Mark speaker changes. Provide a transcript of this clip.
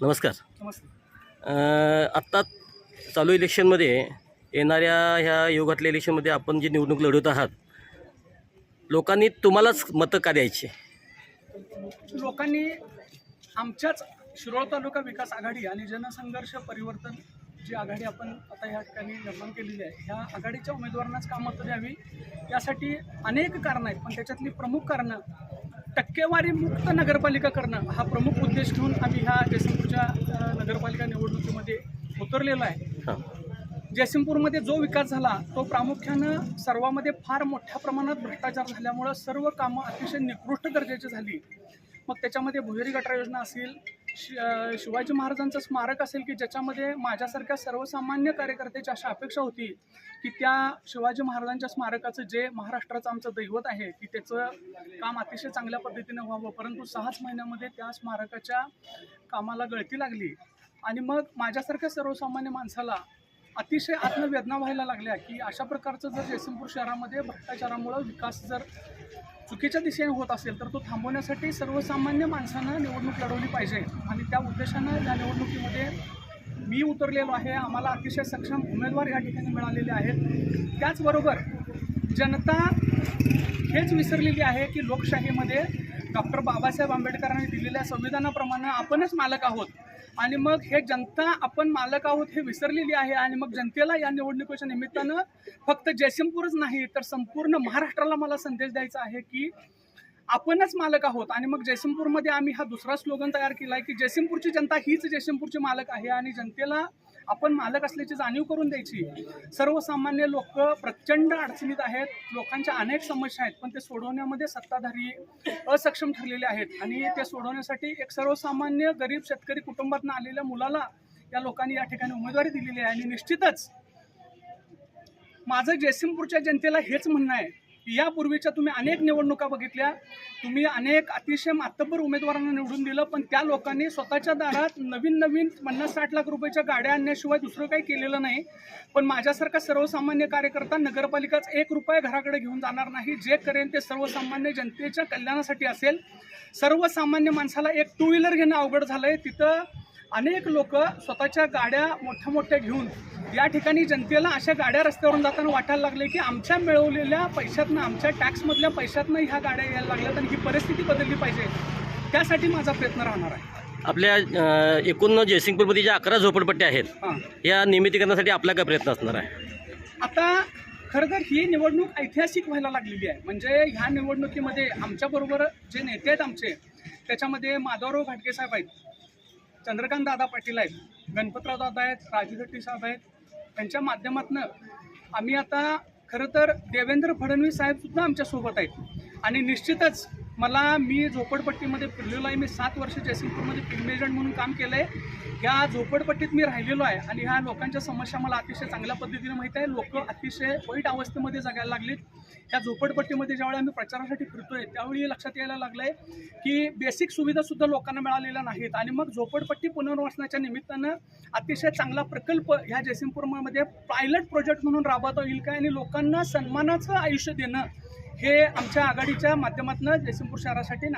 Speaker 1: नमस्कार.
Speaker 2: नमस्ते.
Speaker 1: अ, आत्ता चालू इलेक्शनमध्ये येणाऱ्या ह्या योगातल्या इलेक्शनमध्ये आपण जी निवडणूक लढवत आहात लोकांनी तुम्हालाच मतं का द्यायची?
Speaker 2: लोकांनी आमच्याच शिरोळ तालुका विकास आघाडी आणि जनसंघर्ष परिवर्तन जी आघाडी आपण आता या ठिकाणी निर्माण केलेली आहे ह्या आघाडीच्या उमेदवारांनाच का मतं द्यावी. यासाठी अनेक कारणं आहेत पण त्याच्यातली प्रमुख कारणं टक्केवारी मुक्त नगरपालिका करणं हा प्रमुख उद्देश घेऊन आम्ही ह्या जयसिंगपूरच्या नगरपालिका निवडणुकीमध्ये उतरलेलो आहे. जयसिंगपूरमध्ये जो विकास झाला तो प्रामुख्यानं सर्वामध्ये फार मोठ्या प्रमाणात भ्रष्टाचार झाल्यामुळं सर्व कामं अतिशय निकृष्ट दर्जाची झाली. मग त्याच्यामध्ये भुहेरी गटार योजना असेल शिवाजी महाराजांचं स्मारक असेल की ज्याच्यामध्ये माझ्यासारख्या सर्वसामान्य कार्यकर्त्याची अशा अपेक्षा होती की त्या शिवाजी महाराजांच्या स्मारकाचं जे महाराष्ट्राचं आमचं दैवत आहे की त्याचं काम अतिशय चांगल्या पद्धतीनं व्हावं. परंतु सहाच महिन्यामध्ये त्या स्मारकाच्या कामाला गळती लागली आणि मग माझ्यासारख्या सर्वसामान्य माणसाला अतिशय आत्मवेदना व्हायला लागल्या की अशा प्रकारचं जर जयसिंगपूर शहरामध्ये भ्रष्टाचारामुळं विकास जर चुकीच्या दिशेने होत असेल तर तो थांबवण्यासाठी सर्वसामान्य माणसानं निवडणूक लढवली पाहिजे. आणि त्या उद्देशानं या निवडणुकीमध्ये मी उतरलेलो आहे. आम्हाला अतिशय सक्षम उमेदवार या ठिकाणी मिळालेले आहेत. त्याचबरोबर जनता हेच विसरलेली आहे की लोकशाहीमध्ये डॉक्टर बाबासाहेब आंबेडकरांनी दिलेल्या संविधानाप्रमाणे आपणच मालक आहोत. आणि मग हे जनता आपण मालक आहोत हे विसरलेली आहे आणि मग जनतेला या निवडणुकीच्या निमित्तानं फक्त जयसिंगपूरच नाही तर संपूर्ण महाराष्ट्राला मला संदेश द्यायचा आहे की आपणच मालक आहोत आणि मग जयसिंगपूरमध्ये आम्ही हा दुसरा स्लोगन तयार केला आहे की जयसिंगपूरची जनता हीच जयसिंगपूरची मालक आहे आणि जनतेला आपण मालक असल्याची जाणीव करून द्यायची. सर्वसामान्य लोक प्रचंड अडचणीत आहेत. लोकांच्या अनेक समस्या आहेत. पण ते सोडवण्यामध्ये सत्ताधारी असक्षम ठरलेले आहेत. आणि ते सोडवण्यासाठी एक सर्वसामान्य गरीब शेतकरी कुटुंबातून आलेल्या मुलाला या लोकांनी या ठिकाणी उमेदवारी दिलेली आहे. आणि निश्चितच माझं जयसिंगपूरच्या जनतेला हेच म्हणणं आहे. यापूर्वीच्या तुम्ही अनेक निवडणुका बघितल्या. तुम्ही अनेक अतिशय मातब्बर उमेदवारांना निवडून दिलं पण त्या लोकांनी स्वतःच्या दारात नवीन नवीन पन्नास साठ लाख रुपयाच्या गाड्या आणण्याशिवाय दुसरं काही केलेलं नाही. पण माझ्यासारखा सर्वसामान्य कार्यकर्ता नगरपालिकाच एक रुपये घराकडे घेऊन जाणार नाही. जे करेन ते सर्वसामान्य जनतेच्या कल्याणासाठी असेल. सर्वसामान्य माणसाला एक टू व्हीलर घेणं अवघड झालं आहे तिथं अनेक लोक स्वतःच्या गाड्या मोठ्या मोठ्या घेऊन या ठिकाणी जनतेला अशा गाड्या रस्त्यावरून जाताना वाटायला लागले की आमच्या मिळवलेल्या पैशातनं आमच्या टॅक्समधल्या पैशातनं ह्या गाड्या यायला लागल्यात आणि ही परिस्थिती बदलली पाहिजे. त्यासाठी माझा प्रयत्न राहणार आहे.
Speaker 1: आपल्या एकूण जयसिंगपूरमध्ये ज्या अकरा झोपडपट्ट्या आहेत या नियमितीकरणासाठी आपला काय प्रयत्न असणार आहे?
Speaker 2: आता खरं तर ही निवडणूक ऐतिहासिक व्हायला लागलेली आहे. म्हणजे ह्या निवडणुकीमध्ये आमच्याबरोबर जे नेते आहेत आमचे त्याच्यामध्ये माधवराव घाटगे साहेब आहेत चंद्रकांत दादा पाटील आहेत गणपतराव दादा आहेत राजू शेट्टी साहेब आहेत त्यांच्या माध्यमातून आम्ही आता खरं तर देवेंद्र फडणवीस साहेबसुद्धा आमच्यासोबत आहेत. आणि निश्चितच मला मी झोपडपट्टीमध्ये फिरलेलो आहे. मी सात वर्ष जयसिंगपूरमध्ये फिल्म एजंट म्हणून काम केलं आहे ह्या झोपडपट्टीत मी राहिलेलो आहे आणि ह्या लोकांच्या समस्या मला अतिशय चांगल्या पद्धतीने माहीत आहे. लोक अतिशय वाईट अवस्थेमध्ये जगायला लागलीत. ह्या झोपडपट्टीमध्ये ज्यावेळी आम्ही प्रचारासाठी फिरतोय त्यावेळी लक्षात यायला लागलं आहे की बेसिक सुविधासुद्धा लोकांना मिळालेल्या नाहीत. आणि मग झोपडपट्टी पुनर्वसनाच्या निमित्तानं अतिशय चांगला प्रकल्प ह्या जयसिंगपूरमध्ये पायलट प्रोजेक्ट म्हणून राबवता येईल काय? आणि लोकांना सन्मानाचं आयुष्य देणं हे आमच्या आघाडीच्या माध्यमातून जयसिंगपूर शहरासाठी